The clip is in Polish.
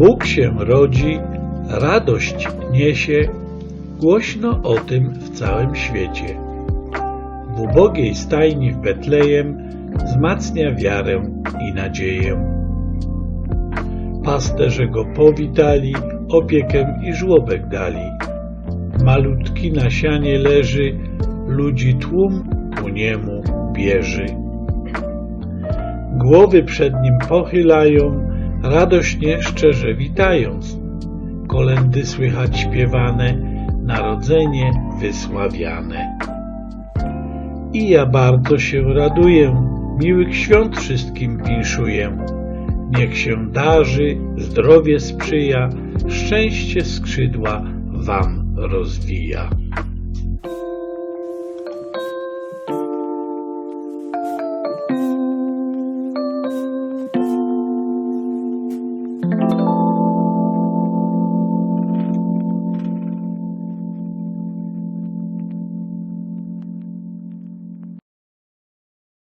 Bóg się rodzi, radość niesie, głośno o tym w całym świecie. W ubogiej stajni w Betlejem wzmacnia wiarę i nadzieję. Pasterze go powitali, opiekę i żłobek dali. Malutki na sianie leży, ludzi tłum ku niemu bieży. Głowy przed nim pochylają, radośnie szczerze witając. Kolendy słychać śpiewane, narodzenie wysławiane. I ja bardzo się raduję, miłych świąt wszystkim winszuję. Niech się darzy, zdrowie sprzyja, szczęście skrzydła wam rozwija.